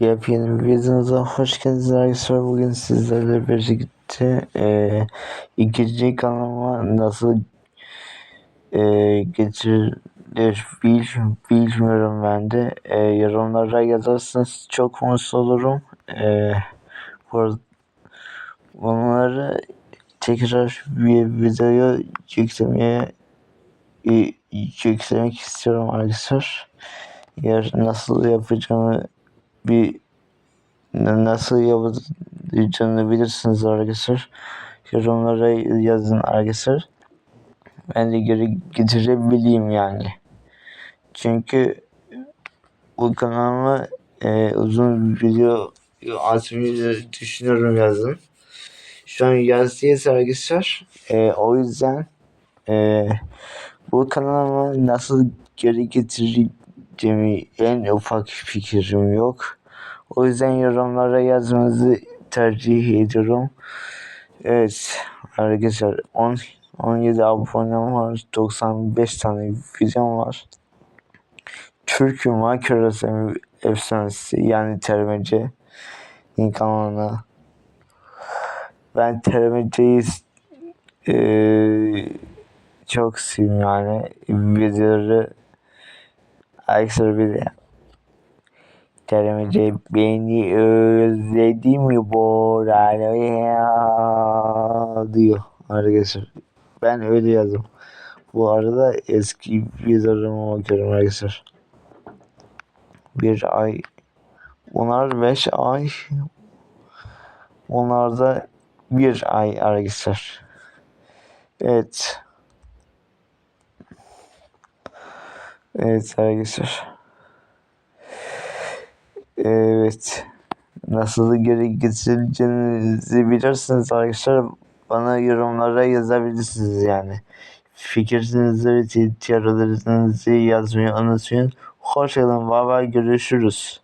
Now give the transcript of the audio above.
Yepyeni bir videomuza hoş geldiniz arkadaşlar. Bugün sizlerle birlikte e, ikinci kanalıma nasıl e, geçirilir bil, bilmiyorum ben de. E, yorumlara yazarsanız çok mutlu olurum. E, bunları tekrar bir videoya yüklemeye yüklemek istiyorum arkadaşlar. Yer nasıl yapacağımı bir nasıl yapacağını bilirsiniz arkadaşlar. Yorumlara yazın arkadaşlar. Ben de geri getirebileyim yani. Çünkü bu kanalıma e, uzun video atmayı düşünüyorum yazın. Şu an yazdıyız arkadaşlar. E, o yüzden e, bu kanalıma nasıl geri getireceğimi en ufak fikrim yok. O yüzden yorumlara yazmanızı tercih ediyorum. Evet arkadaşlar 10 17 abonem var. 95 tane videom var. Türk'ü Minecraft efsanesi yani termece kanalına. Ben termeceyi eee çok seviyorum yani videoları Arkadaşlar bir Termece beni özledi mi bu arada diyor arkadaşlar. Ben öyle yazdım. Bu arada eski videolarıma bakıyorum arkadaşlar. Bir ay Bunlar beş ay Bunlar da bir ay arkadaşlar. Evet. Evet arkadaşlar. Evet. Nasıl geri getireceğinizi bilirsiniz arkadaşlar. Bana yorumlara yazabilirsiniz yani. Fikirlerinizi ve tiyatrolarınızı yazmayı unutmayın. Hoşçakalın. Bye bye. Görüşürüz.